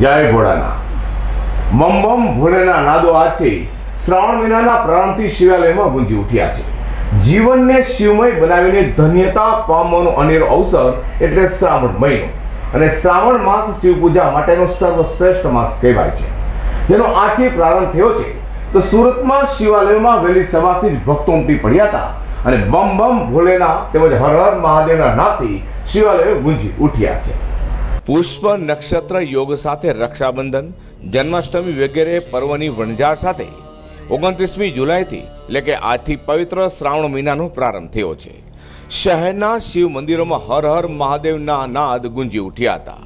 જય ભોળાના મમ મમ ભોલેના નાદો આજથી શ્રાવણ મહિનાના પ્રારંભથી શિવાલયમાં ગુંજી ઉઠ્યા છે. જીવનને શિવમય બનાવીને ધન્યતા, પામવાનો અનેરો અવસર એટલે શ્રાવણ મહિનો. અને શ્રાવણ માસ શિવ પૂજા માટેનો સર્વશ્રેષ્ઠ માસ કહેવાય છે. જેનો આથી પ્રારંભ થયો છે, તો સુરતમાં શિવાલયમાં વહેલી સવારથી જ ભક્તો ઉમટી પડ્યા હતા અને બમ બમ ભોલેના તેમજ હર હર મહાદેવના નાથી શિવાલયો ગુંજી ઉઠ્યા છે. પુષ્પ નક્ષત્ર યોગ સાથે રક્ષાબંધન, જન્માષ્ટમી વગેરે પર્વની વણઝાર સાથે ઓગણત્રીસમી જુલાઈથી, એટલે કે આજથી પવિત્ર શ્રાવણ મહિનાનો પ્રારંભ થયો છે. શહેરના શિવ મંદિરોમાં હર હર મહાદેવના નાદ ગુંજી ઉઠ્યા હતા.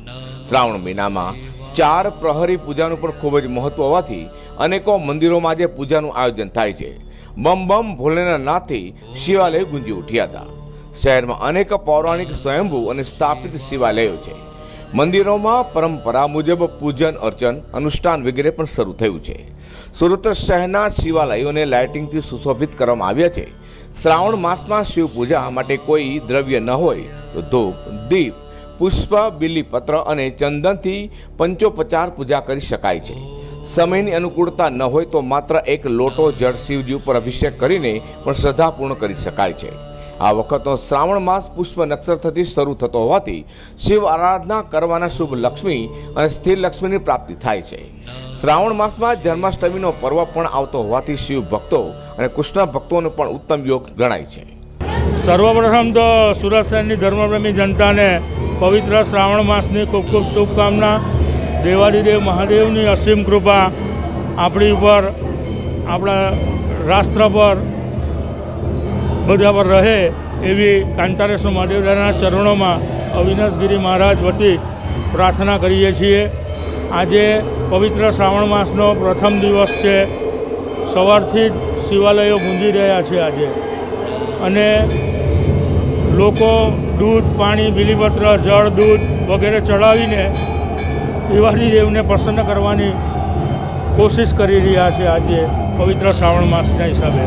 શ્રાવણ મહિનામાં ચાર પ્રહરી પૂજાનું પણ ખૂબ જ મહત્વ હોવાથી અનેકો મંદિરોમાં આજે પૂજાનું આયોજન થાય છે. બમ બમ ભોલેના નાથથી શિવાલય ગુંજી ઉઠ્યા હતા. શહેરમાં અનેક પૌરાણિક સ્વયંભૂ અને સ્થાપિત શિવાલયો છે. મંદિરોમાં પરંપરા મુજબ પૂજન, અર્ચન, અનુષ્ઠાન વગેરે પણ શરૂ થયું છે. સુરત શહેરના શિવાલયોને લાઇટિંગથી સુશોભિત કરવામાં આવ્યા છે. શ્રાવણ માસમાં શિવ પૂજા માટે કોઈ દ્રવ્ય ન હોય તો ધૂપ, દીપ, પુષ્પ, બિલીપત્ર અને ચંદનથી પંચોપચાર પૂજા કરી શકાય છે. સમયની અનુકૂળતા ન હોય તો માત્ર એક લોટો જળ શિવજી ઉપર અભિષેક કરીને પણ શ્રદ્ધાપૂર્ણ કરી શકાય છે. આ વખતનો શ્રાવણ માસ પુષ્પ નક્ષત્રથી શરૂ થતો હોવાથી શિવ આરાધના કરવાના શુભ લક્ષ્મી અને સ્થિર લક્ષ્મીની પ્રાપ્તિ થાય છે. શ્રાવણ માસમાં જન્માષ્ટમીનો પર્વ પણ આવતો હોવાથી શિવ ભક્તો અને કૃષ્ણ ભક્તોનો પણ ઉત્તમ યોગ ગણાય છે. સર્વપ્રથમ તો સુરત શહેરની ધર્મપ્રેમી જનતાને પવિત્ર શ્રાવણ માસની ખૂબ ખૂબ શુભકામના દેવાદિદેવ મહાદેવની અસીમ કૃપા આપણી ઉપર, આપણા રાષ્ટ્ર પર બધા પર રહે એવી કાંતારેશ્વર મહાદેવના ચરણોમાં અવિનાશગીરી મહારાજ વતી પ્રાર્થના કરીએ છીએ. આજે પવિત્ર શ્રાવણ માસનો પ્રથમ દિવસ છે. સવારથી જ શિવાલયો ગુંજી રહ્યા છે આજે. અને લોકો દૂધ, પાણી, બીલીપત્ર, જળ, દૂધ વગેરે ચડાવીને દેવને પ્રસન્ન કરવાની કોશિશ કરી રહ્યા છે આજે પવિત્ર શ્રાવણ માસના હિસાબે.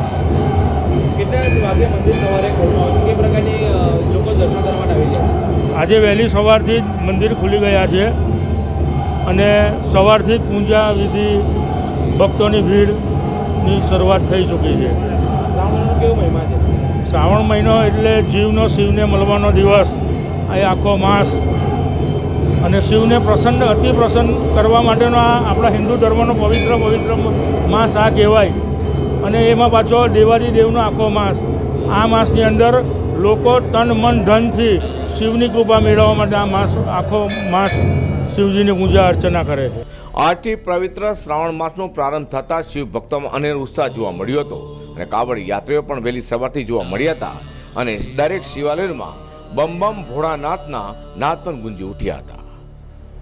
આજે વહેલી સવારથી જ મંદિર ખુલી ગયા છે અને સવારથી જ પૂજા વિધિ ભક્તોની ભીડની શરૂઆત થઈ ચૂકી છે. શ્રાવણનો કેવો છે? શ્રાવણ મહિનો એટલે જીવનો શિવને મળવાનો દિવસ. એ આખો માસ અને શિવને પ્રસન્ન, અતિ પ્રસન્ન કરવા માટેનો આ આપણા હિન્દુ ધર્મનો પવિત્ર પવિત્ર માસ આ કહેવાય. અને એમાં પાછો દેવાદી દેવનો આખો માસ. આ માસની અંદર લોકો તન, મન, ધનથી શિવની કૃપા મેળવવા માટે આ માસ, આખો માસ શિવજીની પૂજા, અર્ચના કરે છે. આજથી પવિત્ર શ્રાવણ માસનો પ્રારંભ થતાં શિવ ભક્તોમાં અનેર ઉત્સાહ જોવા મળ્યો હતો. અને કાવડ યાત્રીઓ પણ વહેલી સવારથી જોવા મળ્યા હતા. અને દરેક શિવાલયમાં બમ બમ ભોળાનાથના નાદ પણ ગુંજી ઉઠ્યા હતા.